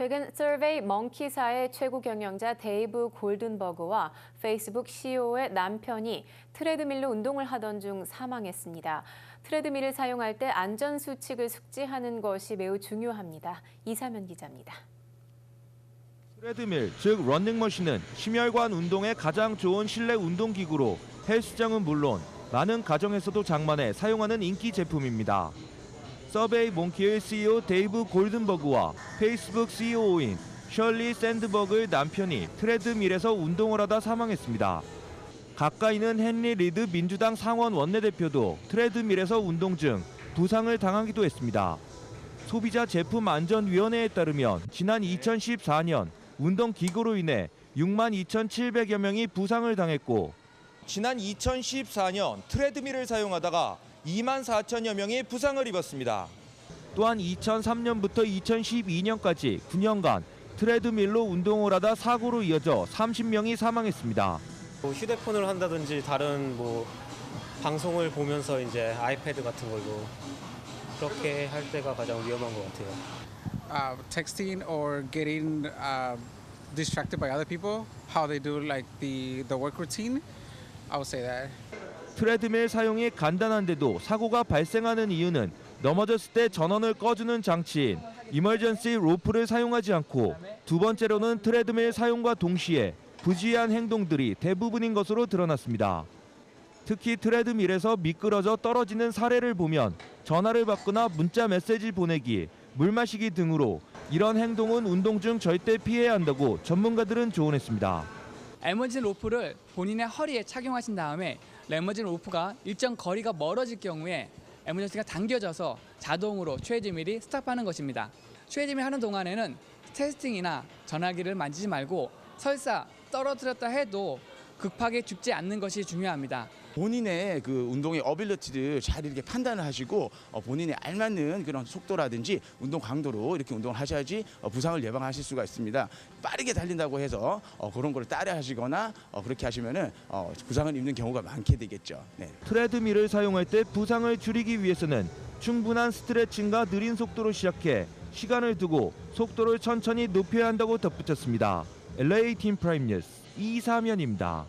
최근 서베이 멍키사의 최고 경영자 데이브 골든버그와 페이스북 CEO의 남편이 트레드밀로 운동을 하던 중 사망했습니다. 트레드밀을 사용할 때 안전 수칙을 숙지하는 것이 매우 중요합니다. 이사면 기자입니다. 트레드밀, 즉 런닝머신은 심혈관 운동에 가장 좋은 실내 운동기구로 헬스장은 물론 많은 가정에서도 장만해 사용하는 인기 제품입니다. 서베이 몽키의 CEO 데이브 골든버그와 페이스북 CEO인 셜리 샌드버그의 남편이 트레드밀에서 운동을 하다 사망했습니다. 가까이는 헨리 리드 민주당 상원 원내대표도 트레드밀에서 운동 중 부상을 당하기도 했습니다. 소비자 제품 안전위원회에 따르면 지난 2014년 운동 기구로 인해 6만 2,700여 명이 부상을 당했고 지난 2014년 트레드밀을 사용하다가 2만 4천여 명이 부상을 입었습니다. 또한 2003년부터 2012년까지 9년간 트레드밀로 운동을 하다 사고로 이어져 30명이 사망했습니다. 뭐 휴대폰을 한다든지 다른 뭐 방송을 보면서 이제 아이패드 같은 걸로 그렇게 할 때가 가장 위험한 것 같아요. uh, texting or getting uh, distracted by other people, how they do like the, the work routine. I would say that. 트레드밀 사용이 간단한데도 사고가 발생하는 이유는 넘어졌을 때 전원을 꺼주는 장치인 이멀전시 로프를 사용하지 않고 두 번째로는 트레드밀 사용과 동시에 부주의한 행동들이 대부분인 것으로 드러났습니다. 특히 트레드밀에서 미끄러져 떨어지는 사례를 보면 전화를 받거나 문자 메시지 보내기, 물 마시기 등으로 이런 행동은 운동 중 절대 피해야 한다고 전문가들은 조언했습니다. 에머진 로프를 본인의 허리에 착용하신 다음에 레머진 로프가 일정 거리가 멀어질 경우에 에머전시가 당겨져서 자동으로 최저밀이 스탑하는 것입니다. 최저밀 하는 동안에는 테스팅이나 전화기를 만지지 말고 설사 떨어뜨렸다 해도 급하게 죽지 않는 것이 중요합니다. 본인의 그 운동의 어빌리티를 잘 이렇게 판단을 하시고 어, 본인의 알맞는 그런 속도라든지 운동 강도로 이렇게 운동을 하셔야지 어, 부상을 예방하실 수가 있습니다. 빠르게 달린다고 해서 어, 그런 걸 따라 하시거나 어, 그렇게 하시면은 어, 부상을 입는 경우가 많게 되겠죠. 네. 트레드밀을 사용할 때 부상을 줄이기 위해서는 충분한 스트레칭과 느린 속도로 시작해 시간을 두고 속도를 천천히 높여야 한다고 덧붙였습니다. LA 팀 프라임 뉴스 이사면입니다.